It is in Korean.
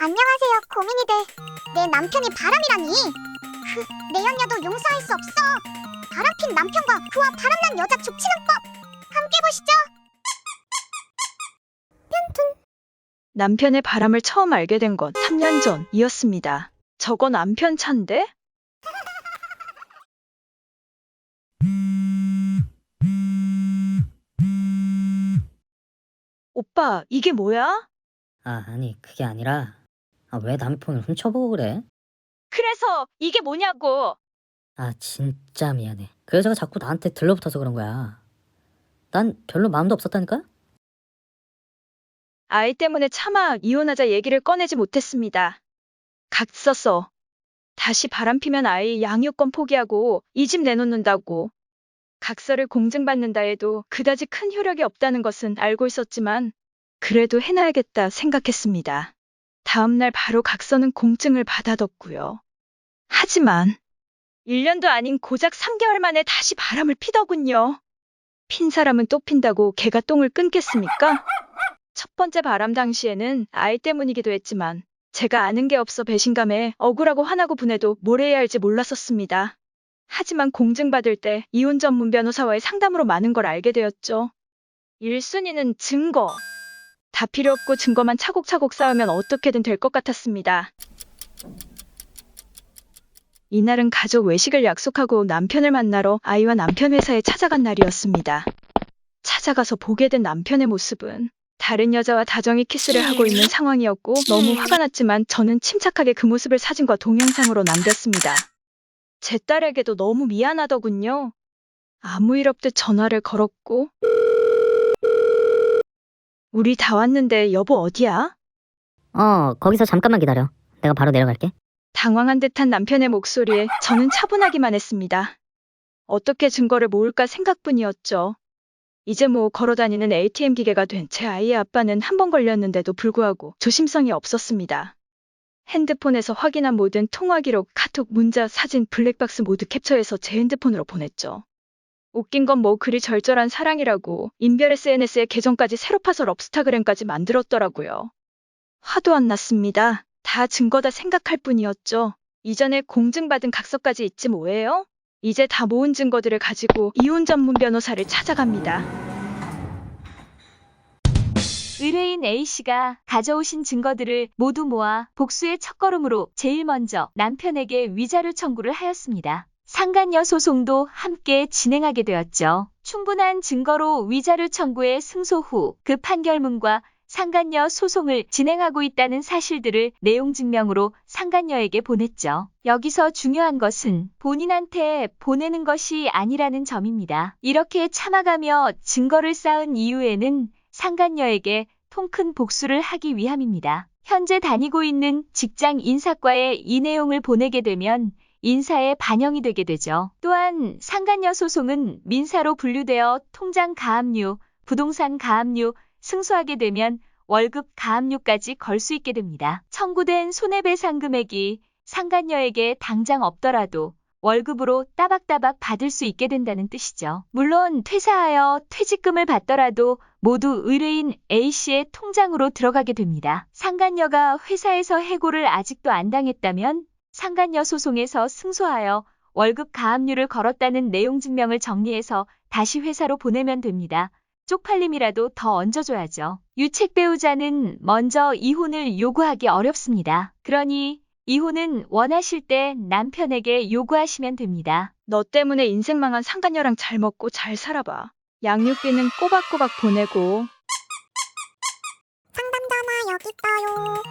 안녕하세요, 고민이들. 내 남편이 바람이라니. 그 내연녀도 용서할 수 없어. 바람핀 남편과 그와 바람난 여자 족치는 법. 함께 보시죠. 남편의 바람을 처음 알게 된 건 3년 전이었습니다. 저건 남편 차인데? 오빠, 이게 뭐야? 아, 아니, 그게 아니라, 아, 왜 남의 폰을 훔쳐보고 그래? 그래서 이게 뭐냐고. 아, 진짜 미안해. 그 여자가 자꾸 나한테 들러붙어서 그런 거야. 난 별로 마음도 없었다니까? 아이 때문에 차마 이혼하자 얘기를 꺼내지 못했습니다. 각 써서 다시 바람 피면 아이 양육권 포기하고 이 집 내놓는다고. 각서를 공증받는다 해도 그다지 큰 효력이 없다는 것은 알고 있었지만 그래도 해놔야겠다 생각했습니다. 다음날 바로 각서는 공증을 받아뒀고요. 하지만 1년도 아닌 고작 3개월 만에 다시 바람을 피더군요. 핀 사람은 또 핀다고 개가 똥을 끊겠습니까? 첫 번째 바람 당시에는 아이 때문이기도 했지만 제가 아는 게 없어 배신감에 억울하고 화나고 분해도 뭘 해야 할지 몰랐었습니다. 하지만 공증받을 때 이혼 전문 변호사와의 상담으로 많은 걸 알게 되었죠. 1순위는 증거. 다 필요 없고 증거만 차곡차곡 쌓으면 어떻게든 될 것 같았습니다. 이날은 가족 외식을 약속하고 남편을 만나러 아이와 남편 회사에 찾아간 날이었습니다. 찾아가서 보게 된 남편의 모습은 다른 여자와 다정히 키스를 하고 있는 상황이었고 너무 화가 났지만 저는 침착하게 그 모습을 사진과 동영상으로 남겼습니다. 제 딸에게도 너무 미안하더군요. 아무 일 없듯 전화를 걸었고 우리 다 왔는데 여보 어디야? 어, 거기서 잠깐만 기다려. 내가 바로 내려갈게. 당황한 듯한 남편의 목소리에 저는 차분하기만 했습니다. 어떻게 증거를 모을까 생각뿐이었죠. 이제 뭐 걸어다니는 ATM 기계가 된 제 아이의 아빠는 한 번 걸렸는데도 불구하고 조심성이 없었습니다. 핸드폰에서 확인한 모든 통화 기록, 카톡, 문자, 사진, 블랙박스 모두 캡처해서 제 핸드폰으로 보냈죠. 웃긴 건 뭐 그리 절절한 사랑이라고 인별 SNS에 계정까지 새로 파서 럽스타그램까지 만들었더라고요. 화도 안 났습니다. 다 증거다 생각할 뿐이었죠. 이전에 공증받은 각서까지 있지 뭐예요? 이제 다 모은 증거들을 가지고 이혼 전문 변호사를 찾아갑니다. 의뢰인 A씨가 가져오신 증거들을 모두 모아 복수의 첫걸음으로 제일 먼저 남편에게 위자료 청구를 하였습니다. 상간녀 소송도 함께 진행하게 되었죠. 충분한 증거로 위자료 청구에 승소 후 그 판결문과 상간녀 소송을 진행하고 있다는 사실들을 내용 증명으로 상간녀에게 보냈죠. 여기서 중요한 것은 본인한테 보내는 것이 아니라는 점입니다. 이렇게 참아가며 증거를 쌓은 이후에는 상간녀에게 통큰 복수를 하기 위함입니다. 현재 다니고 있는 직장 인사과에 이 내용을 보내게 되면 인사에 반영이 되게 되죠. 또한 상간녀 소송은 민사로 분류되어 통장 가압류, 부동산 가압류, 승소하게 되면 월급 가압류까지 걸 수 있게 됩니다. 청구된 손해배상 금액이 상간녀에게 당장 없더라도 월급으로 따박따박 받을 수 있게 된다는 뜻이죠. 물론 퇴사하여 퇴직금을 받더라도 모두 의뢰인 A씨의 통장으로 들어가게 됩니다. 상간녀가 회사에서 해고를 아직도 안 당했다면 상간녀 소송에서 승소하여 월급 가압류를 걸었다는 내용 증명을 정리해서 다시 회사로 보내면 됩니다. 쪽팔림이라도 더 얹어줘야죠. 유책 배우자는 먼저 이혼을 요구하기 어렵습니다. 그러니 이혼은 원하실 때 남편에게 요구하시면 됩니다. 너 때문에 인생 망한 상간녀랑 잘 먹고 잘 살아봐. 양육비는 꼬박꼬박 보내고 상담 전화 여기 있어요.